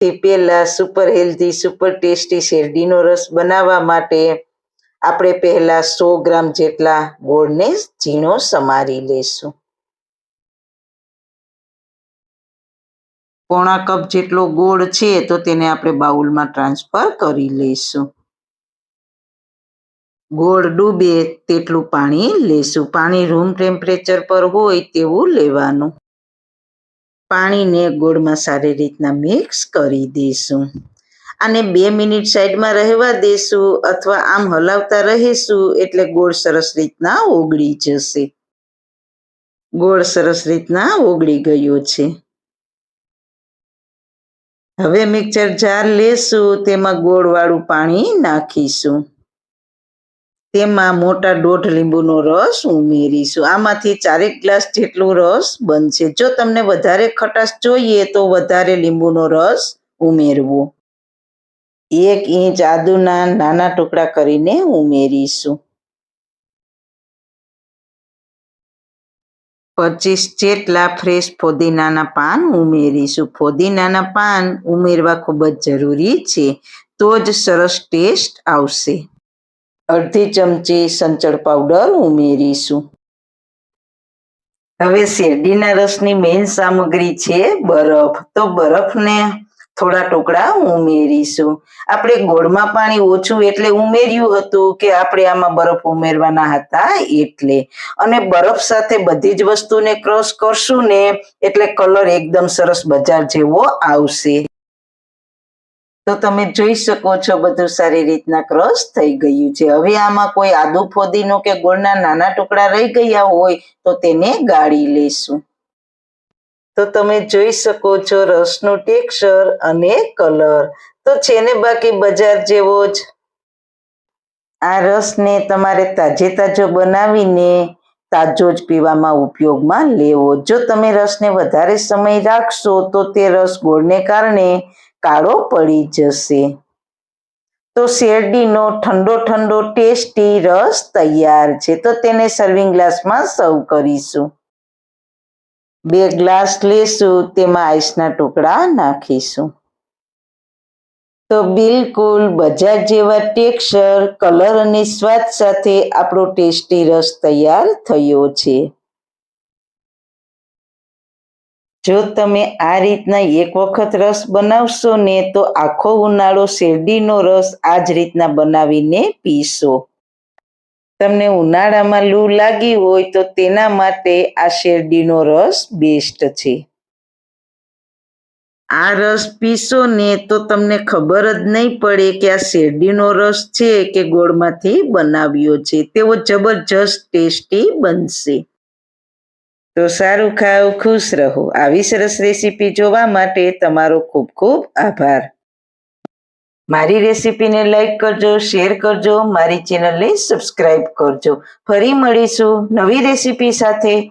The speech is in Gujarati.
તે પહેલા સુપર હેલ્ધી સુપર ટેસ્ટી શેરડીનો રસ બનાવવા માટે આપણે પહેલા સો ગ્રામ જેટલા ગોળને ઝીણો સમારી લેશું પોણા કપ જેટલો ગોળ છે તો તેને આપણે બાઉલમાં ટ્રાન્સફર કરી લઈશું. ગોળ ડૂબે તેટલું પાણી લેશું પાણી રૂમ ટેમ્પરેચર પર હોય તેવું લેવાનું. પાણીને ગોળમાં સારી રીતના મિક્સ કરી દઈશું. આને બે મિનિટ સાઈડમાં રહેવા દેશું અથવા આમ હલાવતા રહીશું એટલે ગોળ સરસ રીતના ઓગળી જશે. ગોળ સરસ રીતના ઓગળી ગયો છે. હવે મિક્સર જાર લેશું, તેમાં ગોળવાળું પાણી નાખીશું. તેમાં મોટા દોઢ લીંબુનો રસ ઉમેરીશું. આમાંથી ચારેક ગ્લાસ જેટલો રસ બનશે. જો તમને વધારે ખટાશ જોઈએ તો વધારે લીંબુનો રસ ઉમેરવો. એક ઇંચ આદુના નાના ટુકડા કરીને ઉમેરીશું. પચીસ જેટલા ફ્રેશ ફોદીનાના પાન ઉમેરીશું. ફોદીનાના પાન ઉમેરવા ખૂબ જ જરૂરી છે. તો જ સરસ ટેસ્ટ આવશે. અડધી ચમચી સંચળ પાવડર ઉમેરીશું. હવે શેરડીના રસની મેઇન સામગ્રી છે બરફ. તો બરફને થોડા ટુકડા ઉમેરીશું. આપણે ગોળમાં પાણી ઓછું એટલે ઉમેર્યું હતું કે આપણે આમાં બરફ ઉમેરવાના હતા એટલે. અને બરફ સાથે બધી જ વસ્તુને ક્રોસ કરશું ને એટલે કલર એકદમ સરસ બજાર જેવો આવશે. તો તમે જોઈ શકો છો બધું સારી રીતના ક્રશ થઈ ગયું છે. હવે આમાં કોઈ આદુ ફોદીનો કે ગોળના નાના ટુકડા રહી ગયા હોય તો તેને ગાળી લેશું. તો તમે જોઈ શકો છો રસનું ટેક્સચર અને કલર. તો છે ને બાકી બજાર જેવો જ. આ રસને તમારે તાજે તાજો બનાવીને તાજો જ પીવામાં ઉપયોગમાં લેવો. જો તમે રસને વધારે સમય રાખશો તો તે રસ ગોળને કારણે કાળો પડી જશે. તો શેરડીનો ઠંડો ઠંડો ટેસ્ટી રસ તૈયાર છે. તો તેને સર્વિંગ ગ્લાસમાં સર્વ કરીશું. બે ગ્લાસ લેશું, તેમાં આઈસના ટુકડા નાખીશું. તો બિલકુલ બજાર જેવા ટેક્સચર કલર અને સ્વાદ સાથે આપણો ટેસ્ટી રસ તૈયાર થયો છે. જો તમે આ રીતના એક વખત રસ બનાવશો ને તો આખો ઉનાળો શેરડીનો રસ આ જ રીતના બનાવીને પીશો. તમને ઉનાળામાં લૂ લાગી હોય તો તેના માટે આ શેરડીનો રસ બેસ્ટ છે. આ રસ પીશો ને તો તમને ખબર જ નહીં પડે કે આ શેરડીનો રસ છે કે ગોળમાંથી બનાવ્યો છે. તેવો જબરજસ્ત ટેસ્ટી બનશે. તો સારું ખાઓ, ખુશ રહો. આવી સરસ રેસીપી જોવા માટે તમારો ખૂબ ખૂબ આભાર. મારી રેસીપીને લાઈક કરજો, શેર કરજો, મારી ચેનલને સબસ્ક્રાઈબ કરજો. ફરી મળીશું નવી રેસીપી સાથે.